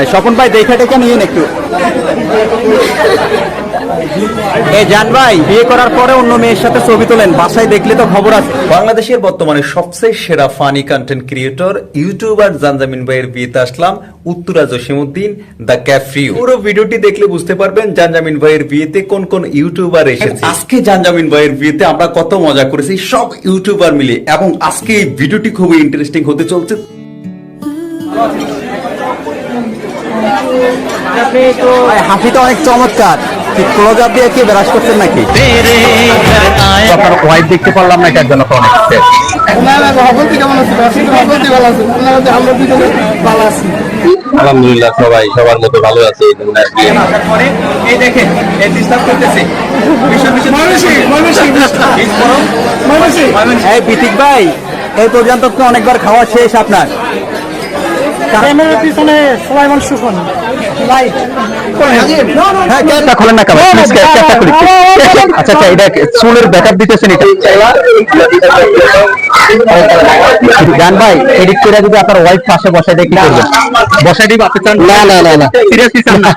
এই স্বপন ভাই দেখা টেকে নিন একটু। এই জান ভাই বিয়ে করার পরে অন্য মেয়ের সাথে ছবি তোলেন। বাসায় দেখলে তো খবর আছে। বাংলাদেশের বর্তমানে সবচেয়ে সেরা funny content creator YouTuber Zanzamin ভাইয়ের বিয়েতে আসলাম উত্তরা জসিমুদ্দিন দ্য ক্যাফ্রিও পুরো ভিডিওটি দেখলে বুঝতে পারবেন জানজামিন ভাইয়ের বিয়েতে কোন কোন ইউটিউবার এসেছে। আজকে জানজামিন ভাইয়ের বিয়েতে আমরা কত মজা করেছি সব ইউটিউবার মিলে। এবং আজকে এই ভিডিওটি খুবই ইন্টারেস্টিং হতে চলছে। ভাই, হাসিটা অনেক চমৎকার। ক্লোজ আপ দিয়ে কি ব্রাশ করছেন নাকি? আপনার ওয়াইফ দেখতে পারলাম না এটার জন্য তো আলহামদুলিল্লাহ সবাই সবার মতো ভালো আছে এই দেখেন এই বিতিক ভাই এই পর্যন্ত তো অনেকবার খাওয়া শেষ আপনার। ক্যামেরার পিছনে সবাই মানুষ লাইট হ্যাঁ ক্যাপটা খোলেন না কেমন প্লিজ ক্যাপটা খুলি আচ্ছা আচ্ছা এটা চুলের ব্যাকআপ দিতেছেন এটা। গান ভাই এডিট করে যদি আপনার ওয়াইফ পাশে করবেন। বসাই দিব আপনি চান না? না না না সিরিয়াসলি চান না।